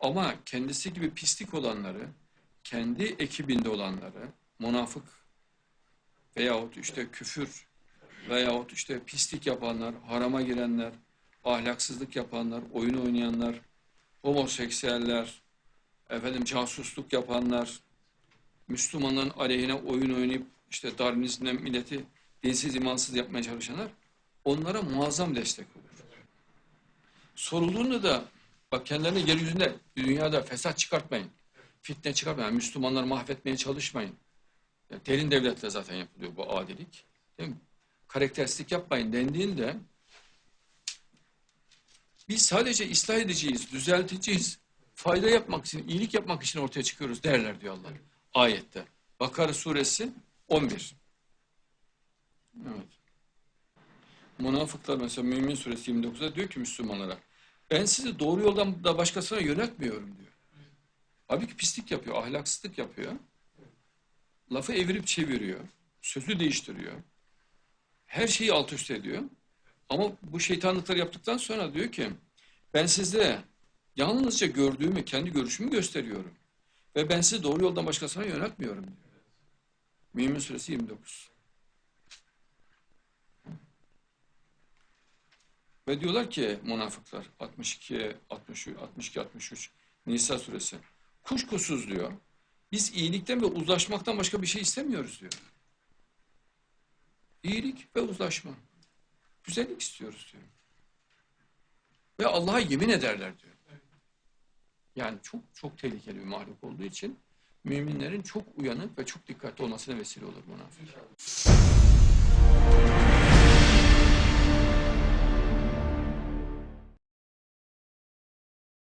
Ama kendisi gibi pislik olanları, kendi ekibinde olanları, münafık veyahut işte küfür veyahut işte pislik yapanlar, harama girenler, ahlaksızlık yapanlar, oyun oynayanlar, homoseksüeller, efendim casusluk yapanlar, Müslümanların aleyhine oyun oynayıp işte Darwinizmle milleti dinsiz imansız yapmaya çalışanlar onlara muazzam destek olur. Sorulduğunda da bak kendilerine yeryüzünde dünyada fesat çıkartmayın. Fitne çıkartmayın. Müslümanları mahvetmeye çalışmayın. Ya derin devletle zaten yapılıyor bu adilik. Değil mi? Karakteristik yapmayın dendiğinde biz sadece ıslah edeceğiz, düzelteceğiz, fayda yapmak için, iyilik yapmak için ortaya çıkıyoruz derler diyor Allah ayette. Bakara suresi 11. Evet. Münafıklar mesela Mümin suresi 29'da diyor ki Müslümanlara ben sizi doğru yoldan da başkasına yöneltmiyorum diyor. Halbuki pislik yapıyor, ahlaksızlık yapıyor. Lafı evirip çeviriyor. Sözü değiştiriyor. Her şeyi alt üst ediyor. Ama bu şeytanlıkları yaptıktan sonra diyor ki ben size yalnızca gördüğümü, kendi görüşümü gösteriyorum. Ve ben sizi doğru yoldan başkasına yöneltmiyorum diyor. Mümin suresi 29. Ve diyorlar ki münafıklar 62, 63, 62, 63 Nisa suresi. Kuşkusuz diyor. Biz iyilikten ve uzlaşmaktan başka bir şey istemiyoruz diyor. İyilik ve uzlaşma. Güzellik istiyoruz diyor. Ve Allah'a yemin ederler diyor. Yani çok çok tehlikeli bir mahluk olduğu için müminlerin çok uyanık ve çok dikkatli olmasına vesile olur münafık.